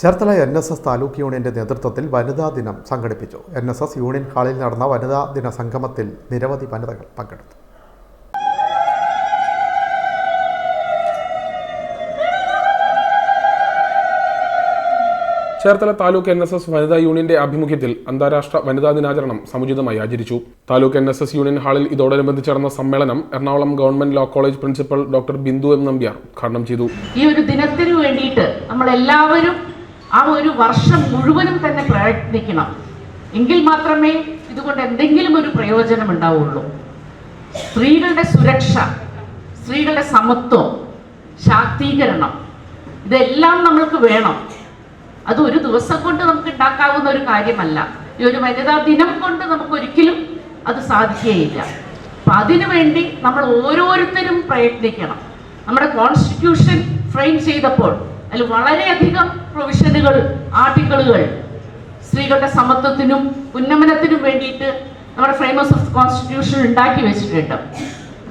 Cherthala N S S taluk യൂണിയന്റെ നേതൃത്വത്തിൽ വനിതാ ദിനം സംഘടിപ്പിച്ചു. എൻ എസ് എസ് യൂണിയൻ ഹാളിൽ നടന്ന വനിതാ ദിന സംഗമത്തിൽ നിരവധി വനിതകൾ പങ്കെടുത്തു. Cherthala taluk N S S വനിതാ യൂണിയന്റെ ആഭിമുഖ്യത്തിൽ അന്താരാഷ്ട്ര വനിതാ ദിനാചരണം സമുചിതമായി ആചരിച്ചു. Taluk N S S union ഹാളിൽ ഇതോടനുബന്ധിച്ച് നടന്ന സമ്മേളനം Ernakulam government law college principal doctor Bindu M Nambiar ഉദ്ഘാടനം ചെയ്തു. ഈ ഒരു ദിനത്തിന് വേണ്ടിയിട്ട് നമ്മൾ എല്ലാവരും ആ ഒരു വർഷം മുഴുവനും തന്നെ പ്രയത്നിക്കണം. എങ്കിൽ മാത്രമേ ഇതുകൊണ്ട് എന്തെങ്കിലും ഒരു പ്രയോജനം ഉണ്ടാവുള്ളൂ. സ്ത്രീകളുടെ സുരക്ഷ സ്ത്രീകളുടെ സമത്വം ശാക്തീകരണം ഇതെല്ലാം നമ്മൾക്ക് വേണം. അത് ഒരു ദിവസം കൊണ്ട് നമുക്ക് ഉണ്ടാക്കാവുന്ന ഒരു കാര്യമല്ല. ഈ ഒരു വനിതാ ദിനം കൊണ്ട് നമുക്ക് ഒരിക്കലും അത് സാധിക്കുകയില്ല. അപ്പൊ അതിനു വേണ്ടി നമ്മൾ ഓരോരുത്തരും പ്രയത്നിക്കണം. നമ്മുടെ കോൺസ്റ്റിറ്റ്യൂഷൻ ഫ്രെയിം ചെയ്തപ്പോൾ അതിൽ വളരെയധികം പ്രൊവിഷനുകൾ ആർട്ടിക്കിളുകൾ സ്ത്രീകളുടെ സമത്വത്തിനും ഉന്നമനത്തിനും വേണ്ടിയിട്ട് നമ്മുടെ ഫ്രെയിമേഴ്സ് ഓഫ് കോൺസ്റ്റിറ്റ്യൂഷൻ ഉണ്ടാക്കി വെച്ചിട്ടുണ്ട്.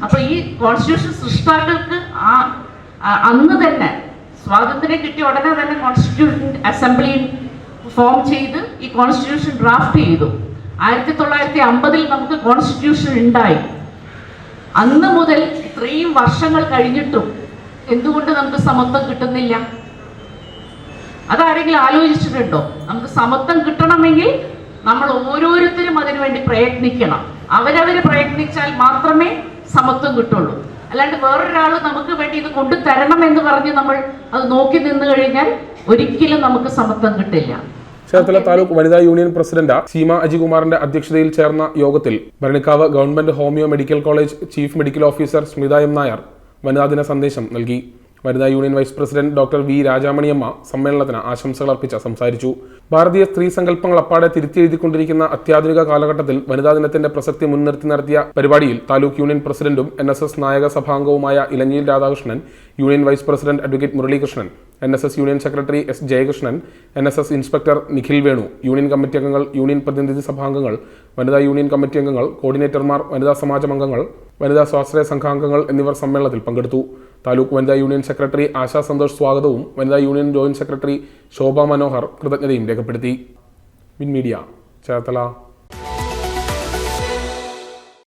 അപ്പൊ ഈ കോൺസ്റ്റിറ്റ്യൂഷൻ സൃഷ്ടാക്കൾക്ക് ആ- അന്ന് തന്നെ സ്വാതന്ത്ര്യം കിട്ടിയ ഉടനെ തന്നെ കോൺസ്റ്റിറ്റ്യൂഷൻ അസംബ്ലി ഫോം ചെയ്ത് ഈ കോൺസ്റ്റിറ്റ്യൂഷൻ ഡ്രാഫ്റ്റ് ചെയ്തു. ആയിരത്തി തൊള്ളായിരത്തി അമ്പതിൽ നമുക്ക് കോൺസ്റ്റിറ്റ്യൂഷൻ ഉണ്ടായി. അന്ന് മുതൽ ഇത്രയും വർഷങ്ങൾ കഴിഞ്ഞിട്ടും എന്തുകൊണ്ട് നമുക്ക് സമത്വം കിട്ടുന്നില്ല? അതാരെങ്കിലും ആലോചിച്ചിട്ടുണ്ടോ? നമുക്ക് സമത്വം കിട്ടണമെങ്കിൽ നമ്മൾ ഓരോരുത്തരും അതിനുവേണ്ടി പ്രയത്നിക്കണം. അവരവർ പ്രയത്നിച്ചാൽ മാത്രമേ സമത്വം കിട്ടുള്ളൂ. അല്ലാണ്ട് വേറൊരാൾ നമുക്ക് വേണ്ടി ഇത് കൊണ്ടു തരണം എന്ന് പറഞ്ഞ് നമ്മൾ അത് നോക്കി നിന്ന് കഴിഞ്ഞാൽ ഒരിക്കലും നമുക്ക് സമത്വം കിട്ടില്ല. ചേർത്തല താലൂക്ക് വനിതാ യൂണിയൻ പ്രസിഡന്റ് സീമ അജികുമാറിന്റെ അധ്യക്ഷതയിൽ ചേർന്ന യോഗത്തിൽ Bharanikkavu government homoeo medical college chief medical officer Smitha M Nair വനിതാ ദിന സന്ദേശം നൽകി. വനിതാ union vice president doctor V Rajamaniyamma സമ്മേളനത്തിന് ആശംസകൾ അർപ്പിച്ച സംസാരിച്ചു. ഭാരതീയ സ്ത്രീ സങ്കല്പങ്ങൾ അപ്പാടെ തിരുത്തിയെഴുതിക്കൊണ്ടിരിക്കുന്ന അത്യാധുനിക കാലഘട്ടത്തിൽ വനിതാ ദിനത്തിന്റെ പ്രസക്തി മുൻനിർത്തി നടത്തിയ പരിപാടിയിൽ താലൂക്ക് യൂണിയൻ പ്രസിഡന്റും എൻ എസ് എസ് നായക സഭാംഗവുമായ Elanjiyil Radhakrishnan union vice president advocate Muraleekrishnan N S S union secretary S Jayakrishnan N S S inspector Nikhil Venu union committee അംഗങ്ങൾ യൂണിയൻ പ്രതിനിധി സഭാംഗങ്ങൾ വനിതാ യൂണിയൻ കമ്മിറ്റി അംഗങ്ങൾ കോർഡിനേറ്റർമാർ വനിതാ സമാജം അംഗങ്ങൾ വനിതാ സ്വാശ്രയ സംഘാംഗങ്ങൾ എന്നിവർ സമ്മേളനത്തിൽ പങ്കെടുത്തു. താലൂക്ക് വനിതാ യൂണിയൻ സെക്രട്ടറി ആശാ സന്തോഷ് സ്വാഗതവും വനിതാ union joint secretary Shobha Manohar കൃതജ്ഞതയും രേഖപ്പെടുത്തി. മിൻ മീഡിയ ചേർത്തല.